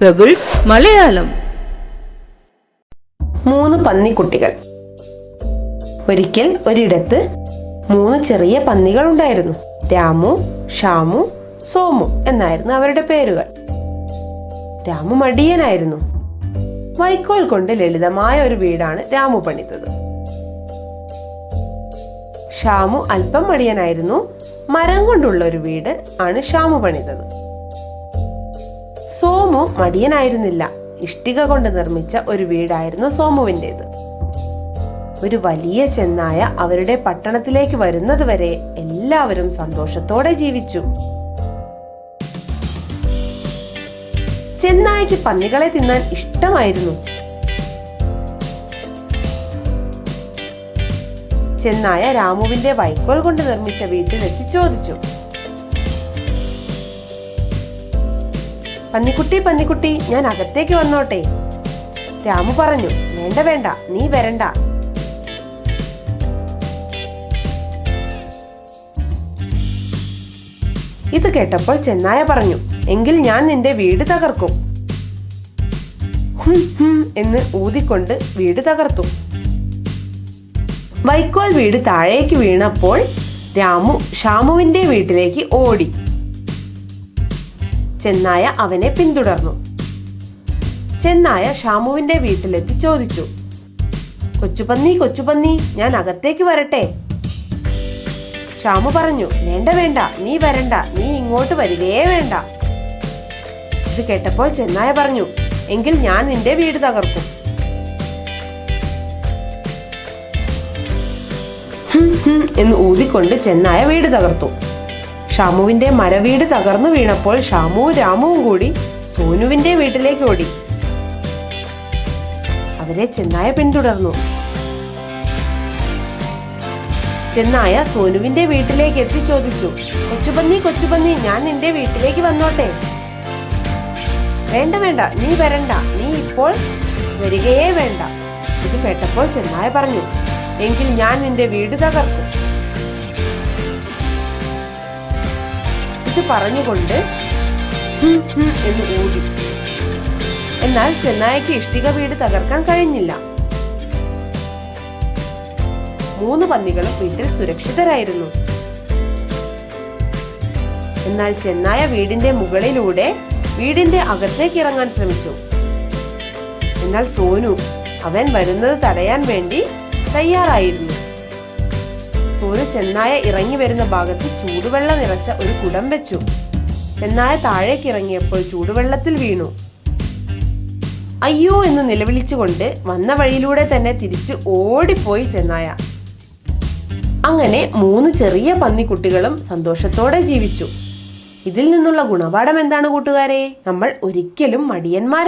Pebbles Malayalam മൂന്ന് പന്നിക്കുട്ടികൾ. ഒരിക്കൽ ഒരിടത്ത് മൂന്ന് ചെറിയ പന്നികൾ ഉണ്ടായിരുന്നു. രാമു ഷാമു സോമു എന്നായിരുന്നു അവരുടെ പേരുകൾ. രാമു മടിയനായിരുന്നു. വൈക്കോൽ കൊണ്ട് ലളിതമായ ഒരു വീടാണ് രാമു പണിതത്. ഷാമു അല്പം മടിയനായിരുന്നു. മരം കൊണ്ടുള്ള ഒരു വീട് ആണ് ഷാമു പണിതത്. സോമു മടിയനായിരുന്നില്ല. ഇഷ്ടിക കൊണ്ട് നിർമ്മിച്ച ഒരു വീടായിരുന്നു സോമുവിന്റെത്. ഒരു വലിയ ചെന്നായ അവരുടെ പട്ടണത്തിലേക്ക് വരുന്നതുവരെ എല്ലാവരും സന്തോഷത്തോടെ ജീവിച്ചു. ചെന്നായ്ക്ക് പന്നികളെ തിന്നാൻ ഇഷ്ടമായിരുന്നു. ചെന്നായ രാമുവിന്റെ വൈക്കോൽ കൊണ്ട് നിർമ്മിച്ച വീട്ടിലെത്തി ചോദിച്ചു. പന്നിക്കുട്ടി പന്നിക്കുട്ടി ഞാൻ അകത്തേക്ക് വന്നോട്ടെ. രാമു പറഞ്ഞു വേണ്ട വേണ്ട നീ വരണ്ട. ഇത് കേട്ടപ്പോൾ ചെന്നായ പറഞ്ഞു എങ്കിൽ ഞാൻ നിന്റെ വീട് തകർക്കും. എന്ന് ഊതിക്കൊണ്ട് വീട് തകർത്തു. വൈക്കോൽ വീട് താഴേക്ക് വീണപ്പോൾ രാമു ഷാമുവിന്റെ വീട്ടിലേക്ക് ഓടി. ചെന്നായ അവനെ പിന്തുടർന്നു. ചെന്നായ ഷാമുവിന്റെ വീട്ടിലെത്തി ചോദിച്ചു കൊച്ചുപന്നി കൊച്ചുപന്നി ഞാൻ അകത്തേക്ക് വരട്ടെ? ഷാമു പറഞ്ഞു വേണ്ട വേണ്ട നീ വരണ്ട നീ ഇങ്ങോട്ട് വരികയേ വേണ്ട. ഇത് കേട്ടപ്പോൾ ചെന്നായ പറഞ്ഞു എങ്കിൽ ഞാൻ നിന്റെ വീട് തകർക്കും. എന്ന് ഊതിക്കൊണ്ട് ചെന്നായ വീട് തകർത്തു. ഷാമുവിന്റെ മരവീട് തകർന്നു വീണപ്പോൾ ഷാമു രാമുവും കൂടി സോനുവിന്റെ വീട്ടിലേക്ക് ഓടി. അവരെ ചെന്നായ പിന്തുടർന്നു. ചെന്നായ സോനുവിന്റെ വീട്ടിലേക്ക് എത്തി ചോദിച്ചു കൊച്ചുപന്നി കൊച്ചുപന്നി ഞാൻ നിന്റെ വീട്ടിലേക്ക് വന്നോട്ടെ. വേണ്ട വേണ്ട നീ വരണ്ട നീ ഇപ്പോൾ വരികയേ വേണ്ട ഇത് കേട്ടപ്പോൾ ചെന്നായ പറഞ്ഞു. എങ്കിൽ ഞാൻ നിന്റെ വീട് തകർക്കും. ഇത് പറഞ്ഞുകൊണ്ട് എന്ന് ഊതി. എന്നാൽ ചെന്നായക്ക് ഇഷ്ടിക വീട് തകർക്കാൻ കഴിഞ്ഞില്ല. മൂന്ന് പന്നികളും വീട്ടിൽ സുരക്ഷിതരായിരുന്നു. എന്നാൽ ചെന്നായ വീടിന്റെ മുകളിലൂടെ വീടിന്റെ അകത്തേക്ക് ഇറങ്ങാൻ ശ്രമിച്ചു. എന്നാൽ സോനു അവൻ വരുന്നത് തടയാൻ വേണ്ടി തയ്യാറായിരുന്നു. ചെന്നായ ഇറങ്ങി വരുന്ന ഭാഗത്ത് ചൂടുവെള്ളം നിറച്ച ഒരു കുടം വെച്ചു. ചെന്നായ താഴേക്ക് ഇറങ്ങിയപ്പോൾ ചൂടുവെള്ളത്തിൽ വീണു. അയ്യോ എന്ന് നിലവിളിച്ചുകൊണ്ട് വന്ന വഴിയിലൂടെ തന്നെ തിരിച്ച് ഓടിപ്പോയി ചെന്നായ. അങ്ങനെ മൂന്ന് ചെറിയ പന്നിക്കുട്ടികളും സന്തോഷത്തോടെ ജീവിച്ചു. ഇതിൽ നിന്നുള്ള ഗുണപാഠം എന്താണ് കൂട്ടുകാരെ? നമ്മൾ ഒരിക്കലും മടിയന്മാർ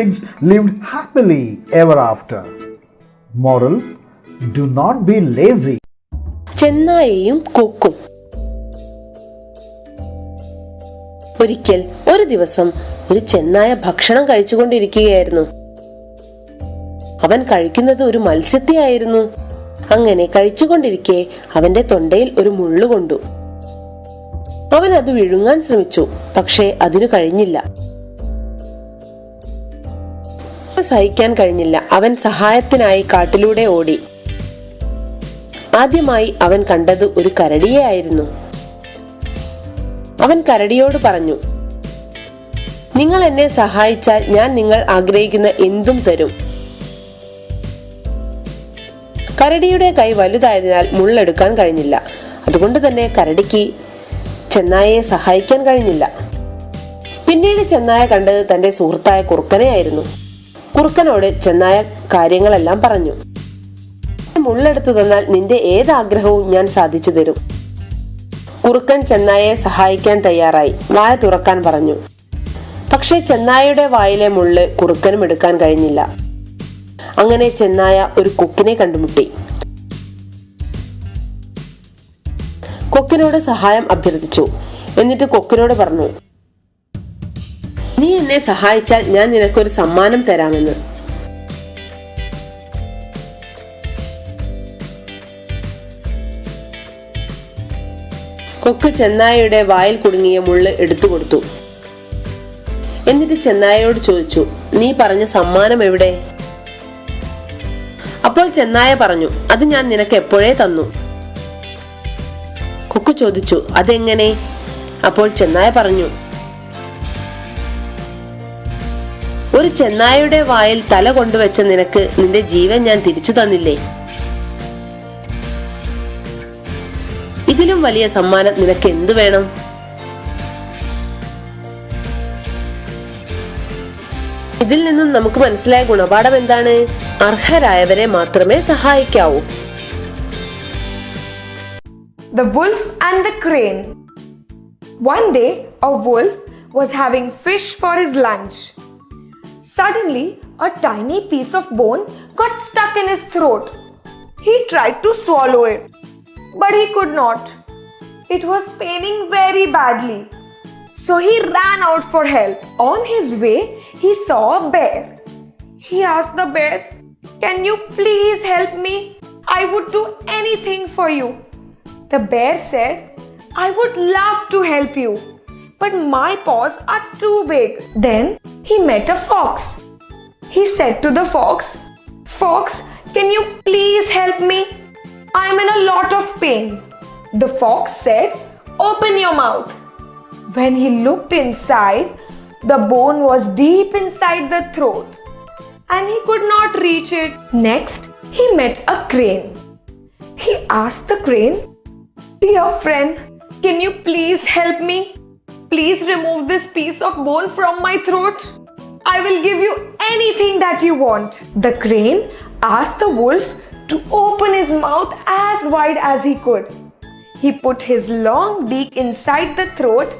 pigs lived happily ever after. Moral Do not be lazy. ചെന്നായയും കൊക്കും. ഒരിക്കൽ ഒരു ദിവസം ഒരു ചെന്നായ ഭക്ഷണം കഴിച്ചുകൊണ്ടിരിക്കുകയായിരുന്നു. അവൻ കഴിക്കുന്നത് ഒരു മത്സ്യത്തെയായിരുന്നു. അങ്ങനെ കഴിച്ചുകൊണ്ടിരിക്കെ അവന്റെ തൊണ്ടയിൽ ഒരു മുള്ളു കൊണ്ടു. അവൻ അത് വിഴുങ്ങാൻ ശ്രമിച്ചു പക്ഷേ അതിനു കഴിഞ്ഞില്ല. സഹിക്കാൻ കഴിഞ്ഞില്ല. അവൻ സഹായത്തിനായി കാട്ടിലൂടെ ഓടി. ആദ്യമായി അവൻ കണ്ടത് ഒരു കരടിയെ ആയിരുന്നു അവൻ കരടിയോട് പറഞ്ഞു നിങ്ങൾ എന്നെ സഹായിച്ചാൽ ഞാൻ നിങ്ങൾ ആഗ്രഹിക്കുന്ന എന്തും തരും. കരടിയുടെ കൈ വലുതായതിനാൽ മുള്ളെടുക്കാൻ കഴിഞ്ഞില്ല. അതുകൊണ്ട് തന്നെ കരടിക്ക് ചെന്നായയെ സഹായിക്കാൻ കഴിഞ്ഞില്ല. പിന്നീട് ചെന്നായ കണ്ടത് തന്റെ സുഹൃത്തായ കുറുക്കനെയായിരുന്നു. കുറുക്കനോട് ചെന്നായ കാര്യങ്ങളെല്ലാം പറഞ്ഞു. മുള്ളെടുത്തു തന്നാൽ നിന്റെ ഏത് ആഗ്രഹവും ഞാൻ സാധിച്ചു തരും. കുറുക്കൻ ചെന്നായയെ സഹായിക്കാൻ തയ്യാറായി. വായ തുറക്കാൻ പറഞ്ഞു. പക്ഷേ ചെന്നായയുടെ വായിലെ മുള്ള് കുറുക്കനും എടുക്കാൻ കഴിഞ്ഞില്ല. അങ്ങനെ ചെന്നായ ഒരു കൊക്കിനെ കണ്ടുമുട്ടി. കൊക്കിനോട് സഹായം അഭ്യർത്ഥിച്ചു. എന്നിട്ട് കൊക്കിനോട് പറഞ്ഞു എന്നെ സഹായിച്ചാൽ ഞാൻ നിനക്കൊരു സമ്മാനം തരാമെന്ന്. കൊക്ക് ചെന്നായയുടെ വായിൽ കുടുങ്ങിയ മുള്ള് എടുത്തു കൊടുത്തു. എന്നിട്ട് ചെന്നായയോട് ചോദിച്ചു നീ പറഞ്ഞ സമ്മാനം എവിടെ? അപ്പോൾ ചെന്നായ പറഞ്ഞു അത് ഞാൻ നിനക്ക് എപ്പോഴേ തന്നു. കൊക്ക് ചോദിച്ചു അതെങ്ങനെ? അപ്പോൾ ചെന്നായ പറഞ്ഞു ഒരു ചെന്നായയുടെ വായിൽ തല കൊണ്ടുവച്ച നിനക്ക് നിന്റെ ജീവൻ ഞാൻ തിരിച്ചു തന്നില്ലേ ഇതിലും വലിയ സമ്മാനം നിനക്ക് എന്തു വേണം ഇതിൽ നിന്നും നമുക്ക് മനസ്സിലായ ഗുണപാഠം എന്താണ് അർഹരായവരെ മാത്രമേ സഹായിക്കാവൂ The Wolf and the Crane. One day, a wolf was having fish for his lunch. Suddenly, a tiny piece of bone got stuck in his throat. He tried to swallow it, but he could not. It was paining very badly. So he ran out for help. On his way, he saw a bear. He asked the bear, Can you please help me? I would do anything for you. The bear said, I would love to help you, but my paws are too big. Then he met a fox. He said to the fox, Fox, can you please help me? I'm in a lot of pain. The fox said, Open your mouth. When he looked inside, the bone was deep inside the throat and he could not reach it. Next, he met a crane. He asked the crane, Dear friend, can you please help me? Please remove this piece of bone from my throat. I will give you anything that you want. The crane asked the wolf to open his mouth as wide as he could. He put his long beak inside the throat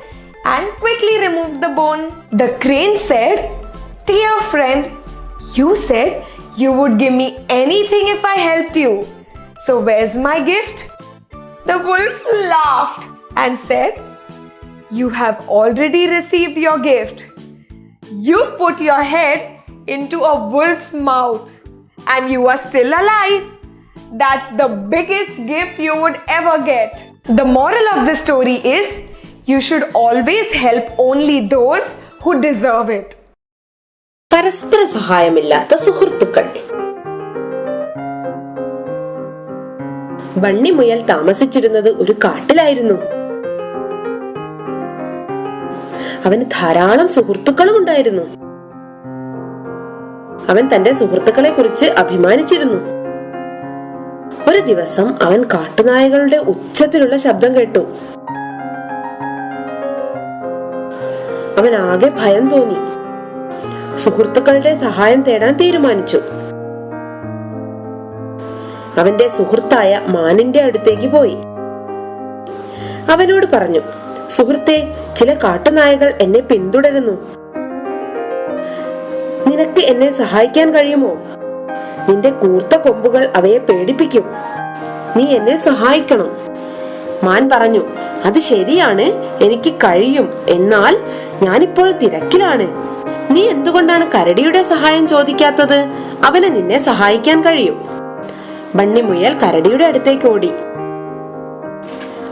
and quickly removed the bone. The crane said, Dear friend, you said you would give me anything if I helped you. So where's my gift? The wolf laughed and said, You have already received your gift. You put your head into a wolf's mouth and you are still alive. That's the biggest gift you would ever get. The moral of the story is you should always help only those who deserve it. പരസ്പര സഹായമില്ലാത്ത സുഹൃത്തുക്കൾ bunny മുയൽ താമസിച്ചിരുന്നത് ഒരു കാട്ടിലായിരുന്നു അവന് ധാരാളം സുഹൃത്തുക്കളും ഉണ്ടായിരുന്നു. അവൻ തന്റെ സുഹൃത്തുക്കളെ കുറിച്ച് അഭിമാനിച്ചിരുന്നു. ഒരു ദിവസം അവൻ കാട്ടുനായകളുടെ ഉച്ചത്തിലുള്ള ശബ്ദം കേട്ടു. അവൻ ആകെ ഭയം തോന്നി. സുഹൃത്തുക്കളുടെ സഹായം തേടാൻ തീരുമാനിച്ചു. അവന്റെ സുഹൃത്തായ മാനിന്റെ അടുത്തേക്ക് പോയി. അവനോട് പറഞ്ഞു സുഹൃത്തെ ചില കാട്ടുനായകൾ എന്നെ പിന്തുടരുന്നു. നിനക്ക് എന്നെ സഹായിക്കാൻ കഴിയുമോ? നിന്റെ കൂർത്ത കൊമ്പുകൾ അവയെ പേടിപ്പിക്കും. നീ എന്നെ സഹായിക്കണം. മാൻ പറഞ്ഞു അത് ശരിയാണ് എനിക്ക് കഴിയും. എന്നാൽ ഞാനിപ്പോൾ തിരക്കിലാണ്. നീ എന്തുകൊണ്ടാണ് കരടിയുടെ സഹായം ചോദിക്കാത്തത്? അവന് നിന്നെ സഹായിക്കാൻ കഴിയും. ബണ്ണിമുയൽ കരടിയുടെ അടുത്തേക്ക് ഓടി.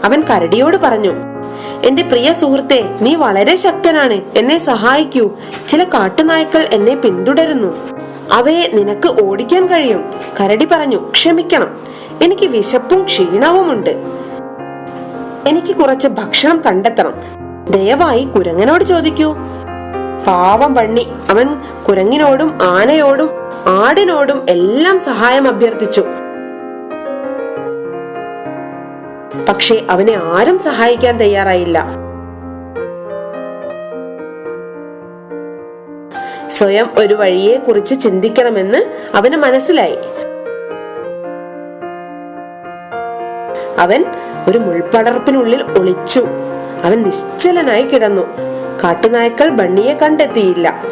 അവൻ കരടിയോട് പറഞ്ഞു എന്റെ പ്രിയ സുഹൃത്തെ നീ വളരെ ശക്തനാണ്. എന്നെ സഹായിക്കൂ. ചില കാട്ടുനായ്ക്കൾ എന്നെ പിന്തുടരുന്നു. അവയെ നിനക്ക് ഓടിക്കാൻ കഴിയും. കരടി പറഞ്ഞു ക്ഷമിക്കണം. എനിക്ക് വിശപ്പും ക്ഷീണവുമുണ്ട്. എനിക്ക് കുറച്ച് ഭക്ഷണം കണ്ടെത്തണം. ദയവായി കുരങ്ങനോട് ചോദിക്കൂ. പാവം പണ്ണി അവൻ കുരങ്ങിനോടും ആനയോടും ആടിനോടും എല്ലാം സഹായം അഭ്യർത്ഥിച്ചു. പക്ഷേ അവനെ ആരും സഹായിക്കാൻ തയ്യാറായില്ല. സ്വയം ഒരു വഴിയെ കുറിച്ച് ചിന്തിക്കണമെന്ന് അവന് മനസ്സിലായി. അവൻ ഒരു മുൾപടർപ്പിനുള്ളിൽ ഒളിച്ചു. അവൻ നിശ്ചലനായി കിടന്നു. കാട്ടുനായ്ക്കൾ ബണ്ണിയെ കണ്ടെത്തിയില്ല.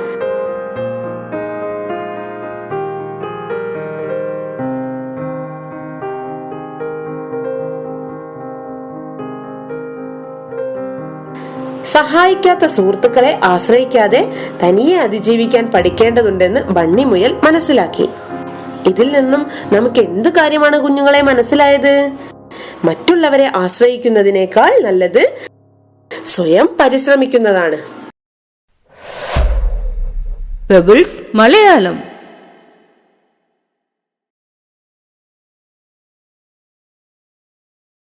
സഹായിക്കാത്ത സുഹൃത്തുക്കളെ ആശ്രയിക്കാതെ തനിയെ അതിജീവിക്കാൻ പഠിക്കേണ്ടതുണ്ടെന്ന് ബണ്ണിമുയൽ മനസ്സിലാക്കി. ഇതിൽ നിന്നും നമുക്ക് എന്ത് കാര്യമാണ് കുഞ്ഞുങ്ങളെ മനസ്സിലായത്? മറ്റുള്ളവരെ ആശ്രയിക്കുന്നതിനേക്കാൾ നല്ലത് സ്വയം പരിശ്രമിക്കുന്നതാണ്. പെബിൾസ് മലയാളം